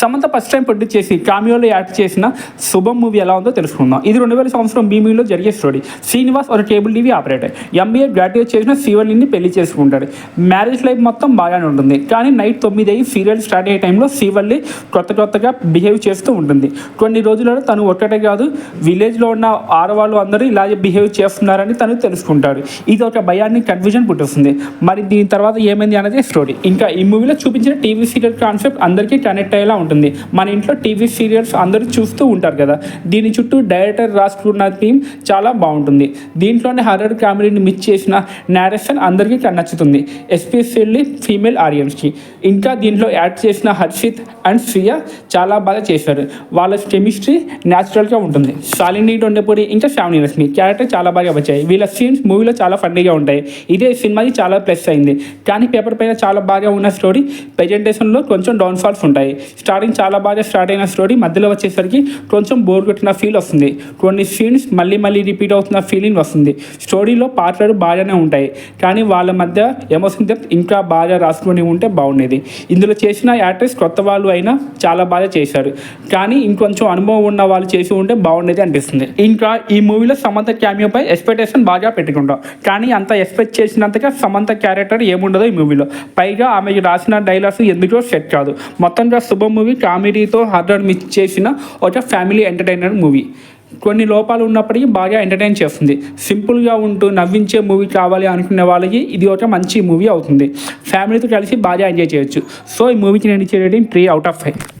Samantha first time produce చేసి కామియోలో act చేసిన శుభం మూవీ ఎలా ఉందో తెలుసుకుందాం. ఇది రెండు వేల సంవత్సరం భీమిలో జరిగే స్టోరీ శ్రీనివాస్ ఒక cable TV operator MBA graduate చేసిన శివలిని పెళ్ళి చేసుకుంటాడు. మ్యారేజ్ లైఫ్ మొత్తం బాగానే ఉంటుంది. కానీ నైట్ తొమ్మిది అయ్యి సీరియల్ స్టార్ట్ అయ్యే టైంలో శివల్లి కొత్త కొత్తగా బిహేవ్ చేస్తూ ఉంటుంది. కొన్ని రోజులలో తను ఒక్కటే కాదు విలేజ్లో ఉన్న ఆడవాళ్ళు అందరూ ఇలాగే బిహేవ్ చేస్తున్నారని తను తెలుసుకుంటాడు. ఇది ఒక భయాన్ని కన్ఫ్యూజన్ పుట్టిస్తుంది. మరి దీని తర్వాత ఏమైంది అనేది స్టోరీ ఇంకా ఈ మూవీలో చూపించిన టీవీ సీరియల్ కాన్సెప్ట్ అందరికీ కనెక్ట్ అయ్యేలా ఉంటుంది. మన ఇంట్లో టీవీ సీరియల్స్ అందరూ చూస్తూ ఉంటారు కదా. దీని చుట్టూ డైరెక్టర్ రాసుకున్న థీమ్ చాలా బాగుంటుంది. దీంట్లోనే హర్రర్ కామెడీని మిస్ చేసిన నేరేషన్ అందరికీ నచ్చుతుంది. ఎస్పెషల్లీ ఫీమేల్ ఆడియన్స్కి. ఇంకా దీంట్లో యాడ్ చేసిన హర్షిత్ అండ్ శ్రియ చాలా బాగా చేశారు. వాళ్ళ కెమిస్ట్రీ న్యాచురల్గా ఉంటుంది. శాలిని డొండపూడి ఇంకా శ్రావణి లక్ష్మి క్యారెక్టర్ చాలా బాగా వచ్చాయి. వీళ్ళ సీన్స్ మూవీలో చాలా ఫన్నీగా ఉంటాయి. ఇదే సినిమాకి చాలా ప్లస్ అయింది. కానీ పేపర్ పైన చాలా బాగా ఉన్న స్టోరీ ప్రజెంటేషన్లో కొంచెం డౌన్ఫాల్స్ ఉంటాయి. స్టార్ స్టార్టింగ్ చాలా బాగా స్టార్ట్ అయిన స్టోరీ మధ్యలో వచ్చేసరికి కొంచెం బోర్ కొట్టిన ఫీల్ వస్తుంది. కొన్ని సీన్స్ మళ్ళీ మళ్ళీ రిపీట్ అవుతున్న ఫీలింగ్ వస్తుంది. స్టోరీలో పాటలు బాగానే ఉంటాయి. కానీ వాళ్ళ మధ్య ఎమోషన్ డెప్త్ ఇంకా బాగా రాసుకొని ఉంటే బాగుండేది. ఇందులో చేసిన యాక్టర్స్ కొత్త వాళ్ళు అయినా చాలా బాగా చేశారు. కానీ ఇంకొంచెం అనుభవం ఉన్న వాళ్ళు చేసి ఉంటే బాగుండేది అనిపిస్తుంది. ఇంకా ఈ మూవీలో సమంత క్యామియోపై ఎక్స్పెక్టేషన్ బాగా పెట్టుకుంటాం. కానీ అంత ఎక్స్పెక్ట్ చేసినంతగా సమంత క్యారెక్టర్ ఏముండదు ఈ మూవీలో పైగా ఆమెకి రాసిన డైలాగ్స్ ఎందుకో సెట్ కాదు. మొత్తంగా శుభ మూవీ కామెడీతో హర్రర్ మిక్స్ చేసిన ఒక ఫ్యామిలీ ఎంటర్టైనర్ మూవీ. కొన్ని లోపాలు ఉన్నప్పటికీ బాగా ఎంటర్టైన్ చేస్తుంది. సింపుల్గా ఉంటూ నవ్వించే మూవీ కావాలి అనుకునే వాళ్ళకి ఇది ఒక మంచి మూవీ అవుతుంది. ఫ్యామిలీతో కలిసి బాగా ఎంజాయ్ చేయొచ్చు. సో ఈ మూవీకి నేను ఇచ్చే rating three out of five.